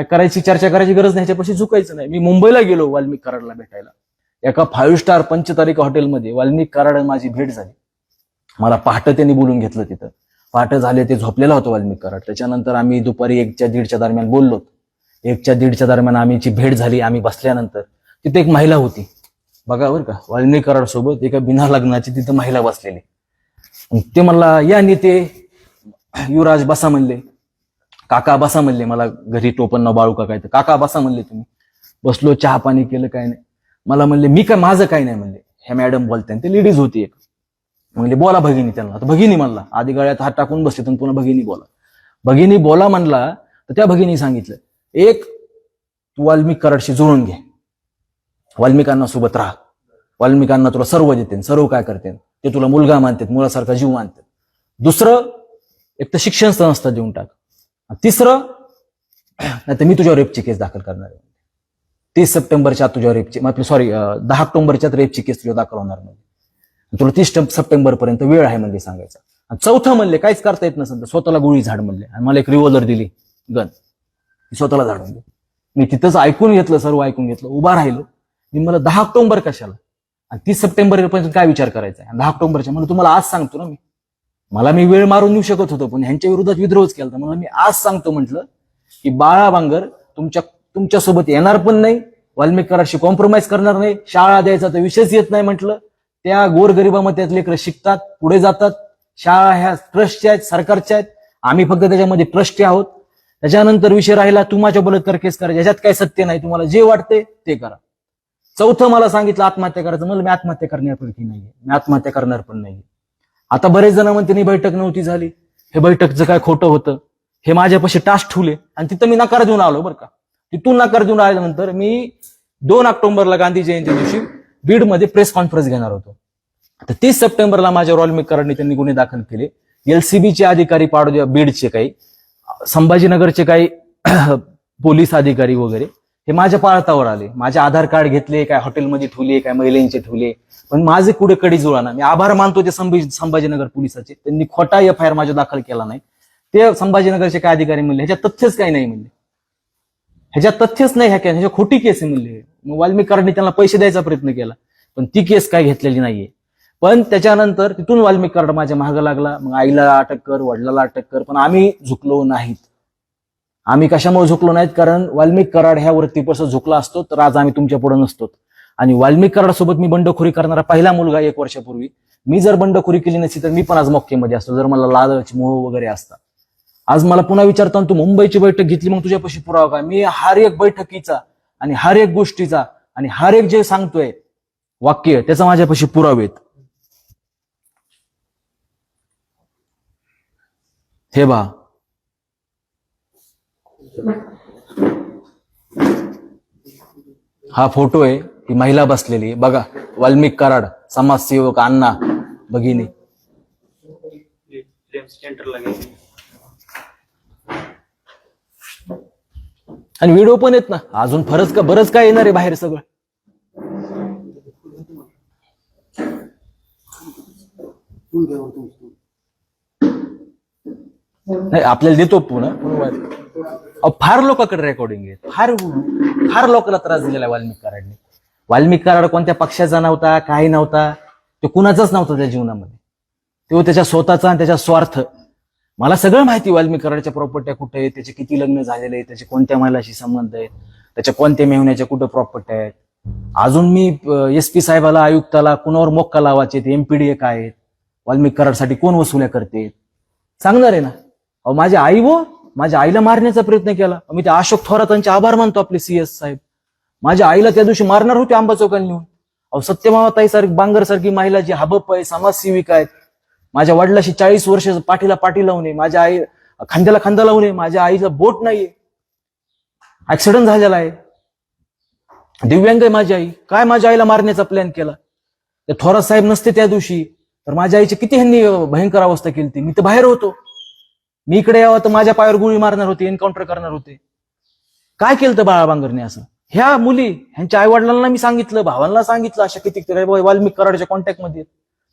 काय करायची चर्चा करायची गरज नाही ह्याच्यापाशी झुकायचं नाही. मी मुंबईला गेलो वाल्मिक कराडला भेटायला. एका फाईव्ह स्टार पंचतारिका हॉटेलमध्ये वाल्मिक कराड माझी भेट झाली. मला पहाटं त्यांनी बोलून घेतलं तिथं. पहाटं झाले ते झोपलेला होतो वाल्मिक कराड. त्याच्यानंतर आम्ही दुपारी एकच्या दीडच्या दरम्यान बोललो. एकच्या दीडच्या दरम्यान आमची भेट झाली आम्ही बसल्यानंतर. तिथे एक महिला होती. बघा बरं का वाल्मिक कराड सोबत एका बिना लग्नाची तिथं महिला बसलेली. ते म्हणला या नेते युवराज बसा म्हणले. काका बसा म्हणले मला घरी टोपण न बाळू का काय तर काका बसा म्हणले तुम्ही बसलो चहा पाणी केलं काय नाही. मला म्हणले मी काय माझं काय नाही म्हणले. हे मॅडम बोलते ते लेडीज होती एक. म्हणले बोला भगिनी त्यांना. भगिनी म्हणला आधी गळ्यात हात टाकून बसले तर पुन्हा भगिनी बोला. भगिनी बोला म्हणला तर त्या भगिनी सांगितलं एक तू वाल्मिक कराडशी जुळून घे. वाल्मिकांना सोबत राहा. वाल्मिकांना तुला सर्व देते सर्व काय करते. ते तुला मुलगा मानतात मुलासारखा जीव मानतात. दुसरं एक तर शिक्षण संस्था देऊन टाक. तिसरं नाही तर मी तुझ्यावर रेपची केस दाखल करणार आहे. तीस सप्टेंबरच्या तुझ्या रेपची आपली सॉरी दहा ऑक्टोबरच्या रेपची केस तुझ्या दाखल होणार म्हणजे तुला तीस सप्टेंबर पर्यंत वेळ आहे म्हणजे सांगायचा. आणि चौथं म्हणले काहीच करता येत नसेल तर स्वतःला गोळी झाड म्हणले. आणि मला एक रिव्हॉल्वर दिली. गन. स्वतःला झाडून दे मी तिथंच ऐकून घेतलं सर्व ऐकून घेतलं. उभा राहिलो. मी मला दहा ऑक्टोबर कशाला? आणि तीस सप्टेंबर पर्यंत काय विचार करायचा आहे? दहा ऑक्टोबरच्या म्हणून तुम्हाला आज सांगतो ना मी. मला मी वेळ मारून येऊ शकत होतो पण ह्यांच्या विरोधात विद्रोहच केला मला मी आज सांगतो म्हटलं की बाळा बांगर तुमच्या तुमच्यासोबत येणार पण नाही वाल्मिक कराडशी कॉम्प्रोमाइज करणार नाही शाळा द्यायचा तर विषयच येत नाही म्हटलं. त्या गोरगरिबामध्ये लेकरं शिकतात पुढे जातात शाळा ह्या ट्रस्टच्या आहेत सरकारच्या आहेत. आम्ही फक्त त्याच्यामध्ये ट्रस्टी आहोत. त्याच्यानंतर विषय राहिला तुमच्या माझ्या बलात्कार केस करा याच्यात काही सत्य नाही तुम्हाला जे वाटते ते करा. चौथं मला सांगितलं आत्महत्या करायचं. मला मी आत्महत्या करण्यापैकी नाहीये. मी आत्महत्या करणार पण नाही आता बरेच जण म्हणते नाही बैठक नव्हती झाली. हे बैठकचं काय खोटं होतं? हे माझ्यापाशी टास्क ठेवले आणि तिथं मी नकार देऊन आलो बरं का. तिथून नकार देऊन आल्यानंतर मी दोन ऑक्टोबरला गांधी जयंती दिवशी बीडमध्ये प्रेस कॉन्फरन्स घेणार होतो. तर तीस सप्टेंबरला माझ्या रॉयल मेकरांनी त्यांनी गुन्हे दाखल केले. एलसीबीचे अधिकारी पाडू बीडचे काही संभाजीनगरचे काही पोलीस अधिकारी वगैरे. हे माझ्या पाळतावर आले. माझे आधार कार्ड घेतले काय हॉटेलमध्ये ठेवले काय महिलांचे ठेवले. पण माझे कुठे कडी जुळाना. मी आभार मानतो ते संभाजी संभाजीनगर पोलिसाचे. त्यांनी खोटा एफ आय आर माझ्या दाखल केला नाही. ते संभाजीनगरचे काय अधिकारी म्हणले? ह्याच्यात तथ्यच काही नाही म्हणले. ह्याच्यात तथ्यच नाही ह्या ह्याच्या खोटी केस आहे म्हणले. मग वाल्मिक त्यांना पैसे द्यायचा प्रयत्न केला. पण ती केस काय घेतलेली नाहीये. पण त्याच्यानंतर तिथून वाल्मिक कार्ड माझ्या महाग लागला. मग आईला अटक कर वडिलाला अटक कर पण आम्ही झुकलो नाहीत. आम्ही कशामुळे झुकलो नाहीत? कारण वाल्मिक कराड ह्या वृत्तीपासून झुकला असतो तर आज आम्ही तुमच्यापुढे नसतो आणि वाल्मिक कराड सोबत मी बंडखोरी करणारा पहिला मुलगा एक वर्षापूर्वी. मी जर बंडखोरी केली नसती तर मी पण आज मोक्केमध्ये असतो जर मला लालच मोह वगैरे असता. आज मला पुन्हा विचारताना तू मुंबईची बैठक घेतली मग तुझ्यापाशी पुरावा काय? मी हर एक बैठकीचा आणि हर एक गोष्टीचा आणि हर एक जे सांगतोय वाक्य त्याचा माझ्यापाशी पुरावे हे बा हा फोटो आहे ती महिला बसलेली बघा वाल्मिक कराड समाजसेवक अण्णा भगिनी. आणि व्हिडिओ पण येत ना अजून फरच का बरंच काय येणार आहे बाहेर सगळं. नाही आपल्याला देतो पुन्हा फार लोकांकडे रेकॉर्डिंग आहे. फार फार लोकांना त्रास दिलेला आहे वाल्मिक कराडने. वाल्मिक कराड कोणत्या पक्षाचा नव्हता काही नव्हता तो कुणाचाच नव्हता त्या जीवनामध्ये. तो त्याच्या स्वतःचा आणि त्याचा स्वार्थ. मला सगळं माहिती वाल्मिक कराडच्या प्रॉपर्ट्या कुठे आहेत त्याचे किती लग्न झालेले आहेत त्याचे कोणत्या महिलाशी संबंध आहेत त्याच्या कोणत्या मेहण्याच्या कुठं प्रॉपर्ट्या आहेत. अजून मी एस पी साहेबाला आयुक्ताला कुणावर मोक्का लावायचे एमपीडीए काय आहेत वाल्मिक कराडसाठी कोण वसुल्या करते सांगणार आहे ना? अहो माझी आई व माझ्या आईला मारण्याचा प्रयत्न केला. मी ते अशोक थोरातांचे आभार मानतो आपले सीएस साहेब. माझ्या आईला त्या दिवशी मारणार होते आंबा चौकात अहो सत्यमाताई सारखी बांगर सारखी महिला जी हबप आहे समाजसेविका आहेत. माझ्या वडिलाशी चाळीस वर्ष पाठीला पाठी लावणे माझ्या आई खांद्याला खांदा लावणे माझ्या आईला बोट नाहीये. ऍक्सिडेंट झालेला आहे. दिव्यांग आहे माझी आई. काय माझ्या आईला मारण्याचा प्लॅन केला? ते थोरात साहेब नसते त्या दिवशी. तर माझ्या आईची किती ह्यांनी भयंकर अवस्था केली ती मी तर बाहेर होतो. मी इकडे यावं तर माझ्या पायावर गोळी मारणार होते एन्काउंटर करणार होते. काय केलं तर बाळाबांगरने असं? ह्या मुली ह्यांच्या आई वडिलांना मी सांगितलं भावांना सांगितलं अशा किती तरी वाल्मिक कराडच्या कॉन्टॅक्टमध्ये.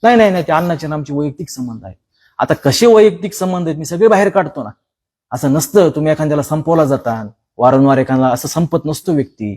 नाही नाही नाही ते अण्णाचे नामचे वैयक्तिक संबंध आहेत. आता कसे वैयक्तिक संबंध आहेत मी सगळे बाहेर काढतो ना. असं नसतं तुम्ही एखाद्याला संपवला जाता वारंवार एखाद्याला असं संपत नसतो व्यक्ती.